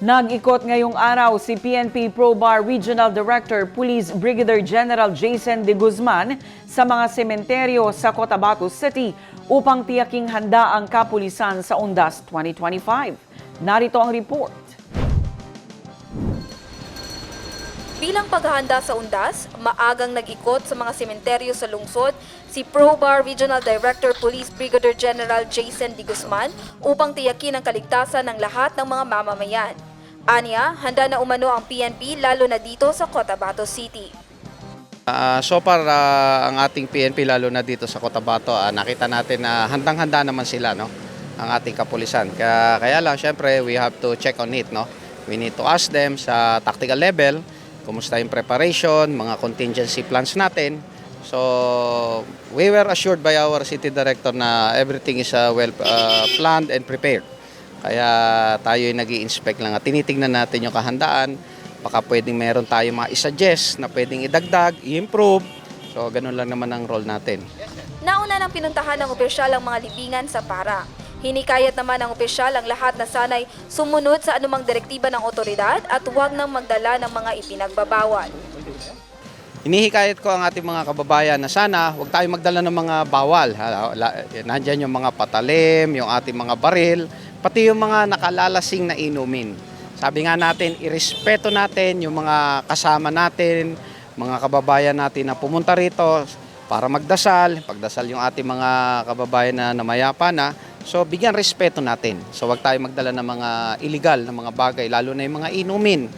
Nag-ikot ngayong araw si PNP Pro Bar Regional Director Police Brigadier General Jason De Guzman sa mga sementeryo sa Cotabato City upang tiyaking handa ang kapulisan sa Undas 2025. Narito ang report. Bilang paghahanda sa Undas, maagang nag-ikot sa mga sementeryo sa lungsod si ProBar Regional Director Police Brigadier General Jason D. Guzman upang tiyakin ang kaligtasan ng lahat ng mga mamamayan. Anya, handa na umano ang PNP lalo na dito sa Cotabato City. Ah, so far, ah, ang ating PNP, lalo na dito sa Cotabato, ah, nakita natin na handang-handa naman sila, no? Ang ating kapulisan. Kaya, kaya lang, syempre, we have to check on it, no? We need to ask them sa tactical level, kumusta yung preparation, mga contingency plans natin. So, we were assured by our city director na everything is ah, well ah, planned and prepared. Kaya tayo nag inspect lang at tinitingnan natin yung kahandaan. Baka pwedeng meron tayo mga isuggest na pwedeng idagdag, i-improve. So, ganun lang naman ang role natin. Nauna nang pinuntahan ng opisyal ang mga libingan sa para. Hinikayat naman ng opisyal ang lahat na sanay sumunod sa anumang direktiba ng otoridad at huwag nang magdala ng mga ipinagbabawal. Hinihikayat ko ang ating mga kababayan na sana huwag tayo magdala ng mga bawal. Nandyan yung mga patalim, yung ating mga baril, pati yung mga nakalalasing na inumin. Sabi nga natin, irespeto natin yung mga kasama natin, mga kababayan natin na pumunta rito para magdasal, pagdasal yung ating mga kababayan na namayapa na. So bigyan respeto natin. So wag tayo magdala ng mga illegal na mga bagay, lalo na yung mga inumin.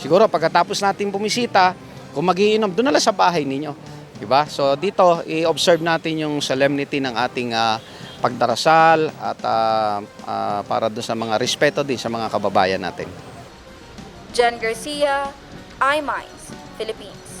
Siguro pagkatapos natin bumisita, kung magiinom, doon na lang sa bahay ninyo. Diba? So dito, i-observe natin yung solemnity ng ating ah, pagdarasal at ah, ah, para doon sa mga respeto din sa mga kababayan natin. Jen Garcia, iMinds, Philippines.